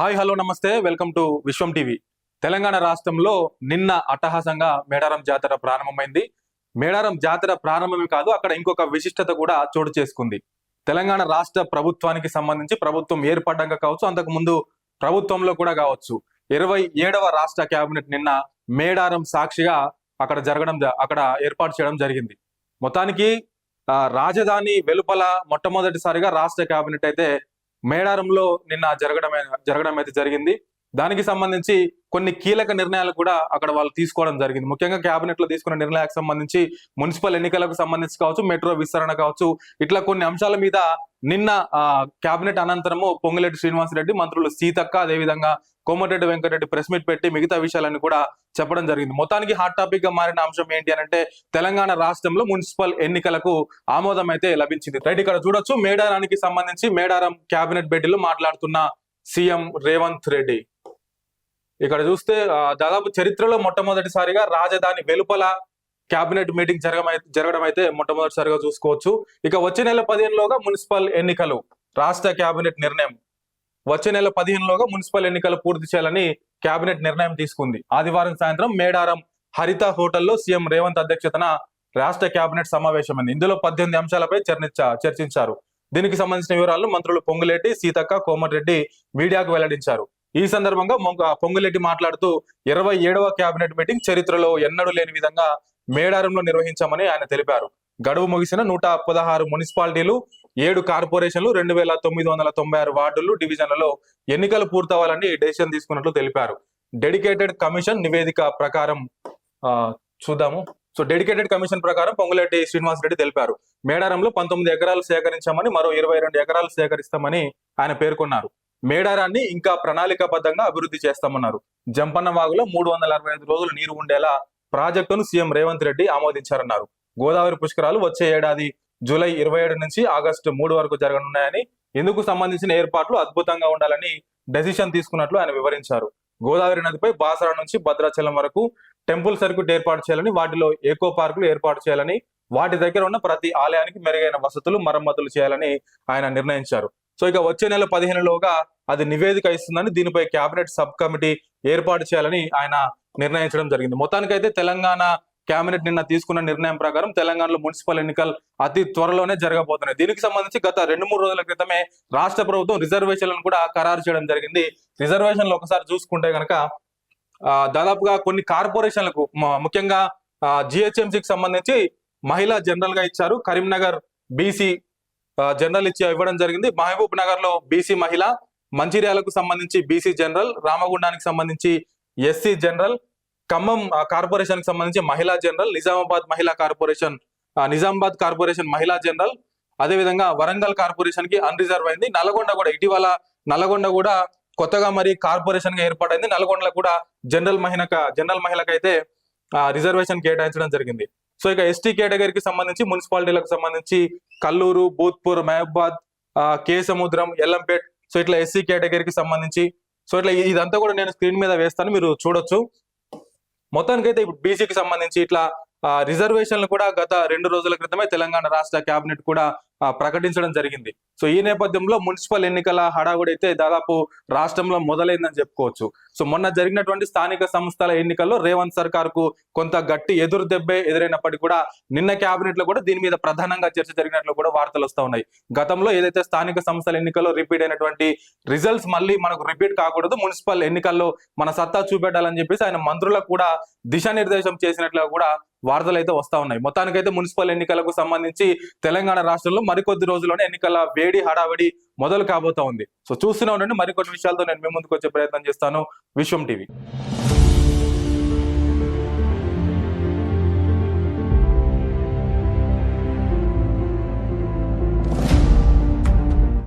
Hi hello నమస్తే. Welcome to Vishwam TV. Telangana రాష్ట్రంలో నిన్న అట్టహాసంగా మేడారం జాతర ప్రారంభమైంది. మేడారం జాతర ప్రారంభమే కాదు అక్కడ ఇంకొక విశిష్టత కూడా చోటు చేసుకుంది. తెలంగాణ రాష్ట్ర ప్రభుత్వానికి సంబంధించి ప్రభుత్వం ఏర్పడ్డాక కావచ్చు అంతకు ముందు ప్రభుత్వంలో కూడా కావచ్చు. ఇరవై ఏడవ రాష్ట్ర కేబినెట్ నిన్న మేడారం సాక్షిగా అక్కడ జరగడం అక్కడ ఏర్పాటు చేయడం జరిగింది. మొత్తానికి రాజధాని వెలుపల మొట్టమొదటిసారిగా రాష్ట్ర కేబినెట్ అయితే మేడారంలో నిన్న జరగడం జరగడం అయితే జరిగింది. దానికి సంబంధించి కొన్ని కీలక నిర్ణయాలు కూడా అక్కడ వాళ్ళు తీసుకోవడం జరిగింది. ముఖ్యంగా క్యాబినెట్లో తీసుకున్న నిర్ణయాలకు సంబంధించి మున్సిపల్ ఎన్నికలకు సంబంధించి కావచ్చు మెట్రో విస్తరణ కావచ్చు ఇట్లా కొన్ని అంశాల మీద నిన్న ఆ, కేబినెట్ అనంతరము పొంగులేటి శ్రీనివాసరెడ్డి మంత్రులు సీతక్క అదేవిధంగా కోమటిరెడ్డి వెంకటరెడ్డి ప్రెస్ మీట్ పెట్టి మిగతా విషయాలను కూడా చెప్పడం జరిగింది. మొత్తానికి హాట్ టాపిక్గా మారిన అంశం ఏంటి అని అంటే తెలంగాణ రాష్ట్రంలో మున్సిపల్ ఎన్నికలకు ఆమోదం అయితే లభించింది. రైట్ ఇక్కడ చూడొచ్చు మేడారానికి సంబంధించి మేడారం క్యాబినెట్ భేటీలో మాట్లాడుతున్న సీఎం రేవంత్ రెడ్డి. ఇక్కడ చూస్తే దాదాపు చరిత్రలో మొట్టమొదటిసారిగా రాజధాని వెలుపల కేబినెట్ మీటింగ్ జరగమై జరగడం అయితే మొట్టమొదటిసారిగా చూసుకోవచ్చు. ఇక వచ్చే నెల పదిహేనులోగా మున్సిపల్ ఎన్నికలు రాష్ట్ర కేబినెట్ నిర్ణయం. వచ్చే నెల పదిహేనులోగా మున్సిపల్ ఎన్నికలు పూర్తి చేయాలని కేబినెట్ నిర్ణయం తీసుకుంది. ఆదివారం సాయంత్రం మేడారం హరిత హోటల్లో సీఎం రేవంత్ అధ్యక్షతన రాష్ట్ర కేబినెట్ సమావేశమైంది. ఇందులో పద్దెనిమిది అంశాలపై చర్చించ చర్చించారు. దీనికి సంబంధించిన వివరాలను మంత్రులు పొంగులేటి సీతక్క కోమటిరెడ్డి మీడియాకు వెల్లడించారు. ఈ సందర్భంగా మొంగ- మాట్లాడుతూ ఇరవై ఏడవ కేబినెట్ మీటింగ్ చరిత్రలో ఎన్నడూ లేని విధంగా మేడారంలో నిర్వహించామని ఆయన తెలిపారు. గడువు ముగిసిన నూట పదహారు మున్సిపాలిటీలు ఏడు కార్పొరేషన్లు రెండు వేల తొమ్మిది వందల తొంభై ఆరు వార్డులు డివిజన్లలో ఎన్నికలు పూర్తవ్వాలని డెసిషన్ తీసుకున్నట్లు తెలిపారు. డెడికేటెడ్ కమిషన్ నివేదిక ప్రకారం ఆ, చూద్దాము. సో డెడికేటెడ్ కమిషన్ ప్రకారం పొంగులెడ్డి శ్రీనివాస్ రెడ్డి తెలిపారు. మేడారంలో పంతొమ్మిది ఎకరాలు సేకరించామని మరో ఇరవై రెండు ఎకరాలు సేకరిస్తామని ఆయన పేర్కొన్నారు. మేడారాన్ని ఇంకా ప్రణాళికాబద్ధంగా అభివృద్ధి చేస్తామన్నారు. జంపన్న వాగులో మూడు వందల అరవై ఐదు రోజులు నీరు ఉండేలా ప్రాజెక్టును సీఎం రేవంత్ రెడ్డి ఆమోదించారన్నారు. గోదావరి పుష్కరాలు వచ్చే ఏడాది జూలై ఇరవై ఏడు నుంచి ఆగస్టు మూడు వరకు జరగనున్నాయని ఇందుకు సంబంధించిన ఏర్పాట్లు అద్భుతంగా ఉండాలని డెసిషన్ తీసుకున్నట్లు ఆయన వివరించారు. గోదావరి నదిపై బాసరా నుంచి భద్రాచలం వరకు టెంపుల్ సర్క్యూట్ ఏర్పాటు చేయాలని వాటిలో ఎకో పార్కులు ఏర్పాటు చేయాలని వాటి దగ్గర ఉన్న ప్రతి ఆలయానికి మెరుగైన వసతులు మరమ్మతులు చేయాలని ఆయన నిర్ణయించారు. సో ఇక వచ్చే నెల పదిహేనులోగా అది నివేదిక ఇస్తుందని దీనిపై కేబినెట్ సబ్ కమిటీ ఏర్పాటు చేయాలని ఆయన నిర్ణయించడం జరిగింది. మొత్తానికైతే తెలంగాణ కేబినెట్ నిన్న తీసుకున్న నిర్ణయం ప్రకారం తెలంగాణలో మున్సిపల్ ఎన్నికలు అతి త్వరలోనే జరగబోతున్నాయి. దీనికి సంబంధించి గత రెండు మూడు రోజుల క్రితమే రాష్ట్ర ప్రభుత్వం రిజర్వేషన్లను కూడా ఖరారు చేయడం జరిగింది. రిజర్వేషన్లు ఒకసారి చూసుకుంటే కనుక దాదాపుగా కొన్ని కార్పొరేషన్లకు ముఖ్యంగా జిహెచ్ఎంసీకి సంబంధించి మహిళా జనరల్గా ఇచ్చారు. కరీంనగర్ బీసీ జనరల్ ఇచ్చి ఇవ్వడం జరిగింది. మహబూబ్ నగర్లో బీసీ మహిళ మంచిర్యాలకు సంబంధించి బీసీ జనరల్ రామగుండానికి సంబంధించి ఎస్సీ జనరల్ ఖమ్మం ఆ, కార్పొరేషన్కి సంబంధించి మహిళా జనరల్ నిజామాబాద్ మహిళా కార్పొరేషన్ నిజామాబాద్ కార్పొరేషన్ మహిళా జనరల్ అదేవిధంగా వరంగల్ కార్పొరేషన్కి అన్రిజర్వ్ అయింది. నల్గొండ కూడా ఇటీవల నల్గొండ కూడా కొత్తగా మరి కార్పొరేషన్గా ఏర్పాటైంది. నల్గొండలో కూడా జనరల్ మహిళ జనరల్ మహిళకైతే రిజర్వేషన్ కేటాయించడం జరిగింది. సో ఇక ఎస్టీ కేటగిరీకి సంబంధించి మున్సిపాలిటీలకు సంబంధించి కల్లూరు భూత్పూర్ మహబాద్ కే సముద్రం ఎల్లంపేట్ సో ఇట్లా ఎస్సీ కేటగిరీకి సంబంధించి. సో ఇట్లా ఇదంతా కూడా నేను స్క్రీన్ మీద వేస్తాను మీరు చూడొచ్చు. మొత్తానికైతే ఇప్పుడు బీసీకి సంబంధించి ఇట్లా రిజర్వేషన్లు కూడా గత రెండు రోజుల క్రితమే తెలంగాణ రాష్ట్ర కేబినెట్ కూడా ప్రకటించడం జరిగింది. సో ఈ నేపథ్యంలో మున్సిపల్ ఎన్నికల హడావుడి అయితే దాదాపు రాష్ట్రంలో మొదలైందని చెప్పుకోవచ్చు. సో మొన్న జరిగినటువంటి స్థానిక సంస్థల ఎన్నికల్లో రేవంత్ సర్కార్కు కొంత గట్టి ఎదురు దెబ్బే ఎదురైనప్పటికీ కూడా నిన్న కేబినెట్లో కూడా దీని మీద ప్రధానంగా చర్చ జరిగినట్లు కూడా వార్తలు వస్తూ ఉన్నాయి. గతంలో ఏదైతే స్థానిక సంస్థల ఎన్నికల్లో రిపీట్ అయినటువంటి రిజల్ట్స్ మళ్ళీ మనకు రిపీట్ కాకూడదు మున్సిపల్ ఎన్నికల్లో మన సత్తా చూపెట్టాలని చెప్పేసి ఆయన మంత్రులకు కూడా దిశానిర్దేశం చేసినట్లుగా కూడా వార్తలు అయితే వస్తా ఉన్నాయి. మొత్తానికైతే మున్సిపల్ ఎన్నికలకు సంబంధించి తెలంగాణ రాష్ట్రంలో మరికొద్ది రోజుల్లోనే ఎన్నికల వేడి హడావిడి మొదలు కాబోతా ఉంది. సో చూస్తూనే ఉండండి. మరికొన్ని విషయాలతో నేను మీ ముందుకు వచ్చే ప్రయత్నం చేస్తాను. విశ్వం టీవీ.